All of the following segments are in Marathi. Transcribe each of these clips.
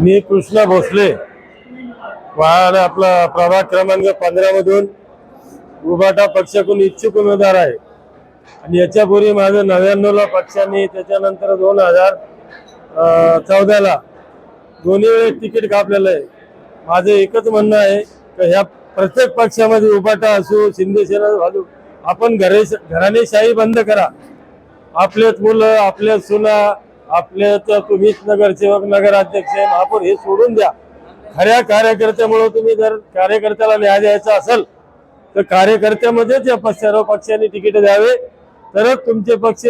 मी कृष्णा भोसले. वाहन आपला प्रभाग क्रमांक पंधरामधून उभाटा पक्षाकडून इच्छुक उमेदवार आहे. आणि याच्यापूर्वी माझं नव्याण्णवला पक्षाने त्याच्यानंतर दोन हजार चौदाला दोन्ही वेळेस तिकीट कापलेलं आहे. माझं एकच म्हणणं आहे की ह्या प्रत्येक पक्षामध्ये उभाटा असो शिंदे सेना घालू आपण घरे घराणेशाही बंद करा. आपलेच मुलं आपल्या सुना आपल्या तुम्हीच नगरसेवक नगराध्यक्ष महापौर हे सोडून द्या. खऱ्या कार्यकर्त्यामुळे तुम्ही जर कार्यकर्त्याला न्याय द्यायचा असेल तर कार्यकर्त्यामध्येच या सर्व पक्षांनी तिकीट द्यावे. तरच तुमचे पक्ष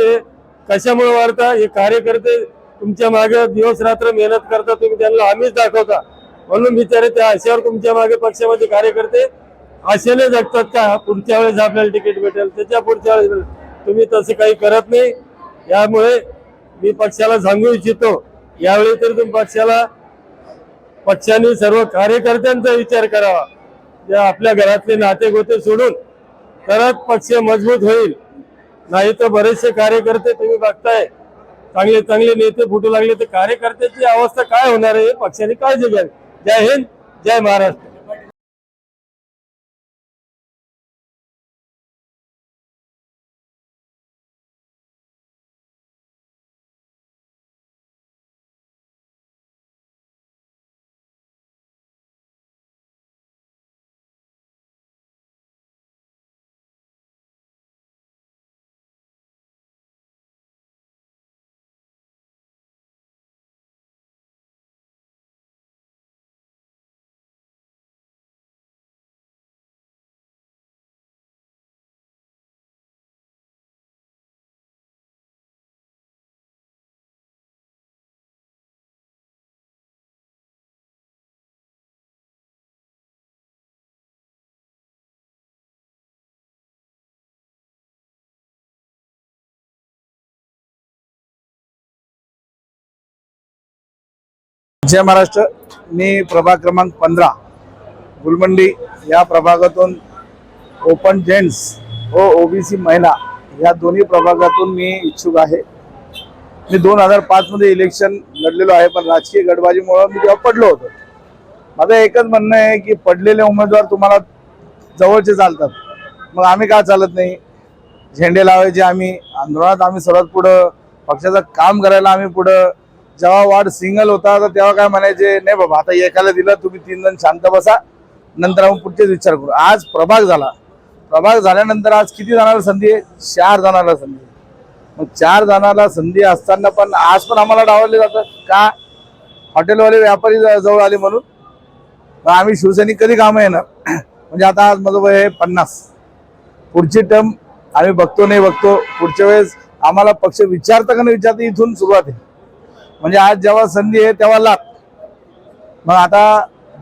कशामुळे वाढता? हे कार्यकर्ते तुमच्या मागे दिवस रात्र मेहनत करता तुम्ही त्यांना आम्हीच दाखवता. म्हणून बिचारे त्या आशेवर तुमच्या मागे पक्षामध्ये कार्यकर्ते आशेने जगतात का? पुढच्या वेळेस आपल्याला तिकीट भेटेल त्याच्या पुढच्या वेळेस तुम्ही तसं काही करत नाही. यामुळे मी पक्षाला सांगू इच्छितो. यावेळी तर तुम्ही पक्षाला पक्षाने सर्व कार्यकर्त्यांचा विचार करावा. जे आपल्या घरातले नाते गोते सोडून तरच पक्ष मजबूत होईल. नाही तर बरेचसे कार्यकर्ते तुम्ही बघताय चांगले चांगले नेते फुटू लागले तर कार्यकर्त्याची अवस्था काय होणार आहे हे पक्षाने काळजी घ्यावी. जय हिंद जय महाराष्ट्र. जय महाराष्ट्र. मी प्रभाग क्रमांक पंधरा. गुलमंडी या प्रभागातून ओपन जेंट्स व ओबीसी महिला या दोन्ही प्रभागातून मी इच्छुक आहे. मी दोन हजार पाचमध्ये इलेक्शन लढलेलो आहे पण राजकीय गडबाजीमुळं मी तेव्हा पडलो होतो. माझं एकच म्हणणं आहे की पडलेले उमेदवार तुम्हाला जवळचे चालतात. मग आम्ही का चालत नाही? झेंडे लावायचे आम्ही आंदोलनात आम्ही सर्वात पुढं पक्षाचं काम करायला आम्ही पुढं जेव्हा वार्ड सिंगल होता तर तेव्हा काय म्हणायचे नाही बाबा आता एकाला दिलं तुम्ही तीन जण शांत बसा नंतर आपण पुढचेच विचार करू. आज प्रभाग झाला. प्रभाग झाल्यानंतर आज किती जणांना संधी आहे? चार जणांना संधी मग चार जणांना संधी असताना पण आज पण आम्हाला डावलले जातात. का? हॉटेलवाले व्यापारी ज- जवळ आले म्हणून. मग आम्ही शिवसैनिक कधी कामं येणार? म्हणजे आता आज माझं वय आहे पन्नास. पुढची टर्म आम्ही बघतो नाही बघतो पुढच्या वेळेस आम्हाला पक्ष विचारता का नाही विचारता इथून सुरुवात आहे. म्हणजे आज जेव्हा संधी आहे तेव्हा लाभ मग आता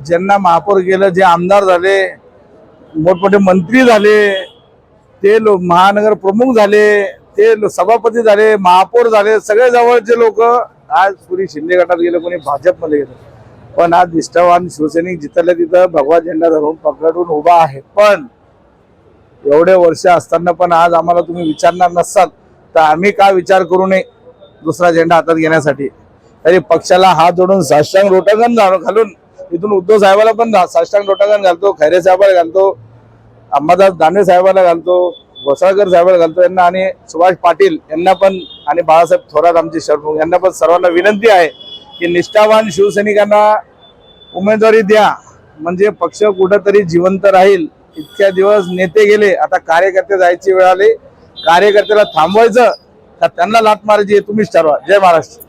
ज्यांना महापौर गेलं जे आमदार झाले मोठमोठे मंत्री झाले ते लोक महानगर प्रमुख झाले ते लो- सभापती झाले महापौर झाले सगळे जवळचे लोक आज पुरी शिंदे गटात गेले कोणी भाजपमध्ये गेले. पण आज निष्ठावान शिवसैनिक जिथल्या तिथं भगवा झेंडा धरून पकडून उभा आहे पण एवढे वर्ष असताना पण आज आम्हाला तुम्ही विचारणार नसाल तर आम्ही का विचार करू नये दुसरा झेंडा हातात घेण्यासाठी? तरी पक्षाला हात जोडून साष्टांग रोटांगण घालून इथून उद्धव साहेबाला पण साष्टांग रोटांगण घालतो खैरे साहेबाला घालतो अंबादास दानवे साहेबाला घालतो घोसाळकर साहेबाला घालतो यांना आणि सुभाष पाटील यांना पण आणि बाळासाहेब थोरात आमचे शरप्रमुख यांना पण सर्वांना विनंती आहे की निष्ठावान शिवसैनिकांना उमेदवारी द्या. म्हणजे पक्ष कुठंतरी जिवंत राहील. इतक्या दिवस नेते गेले आता कार्यकर्ते जायची वेळ आली. कार्यकर्त्याला थांबवायचं का त्यांना लात मारायची तुम्हीच ठरवा. जय महाराष्ट्र.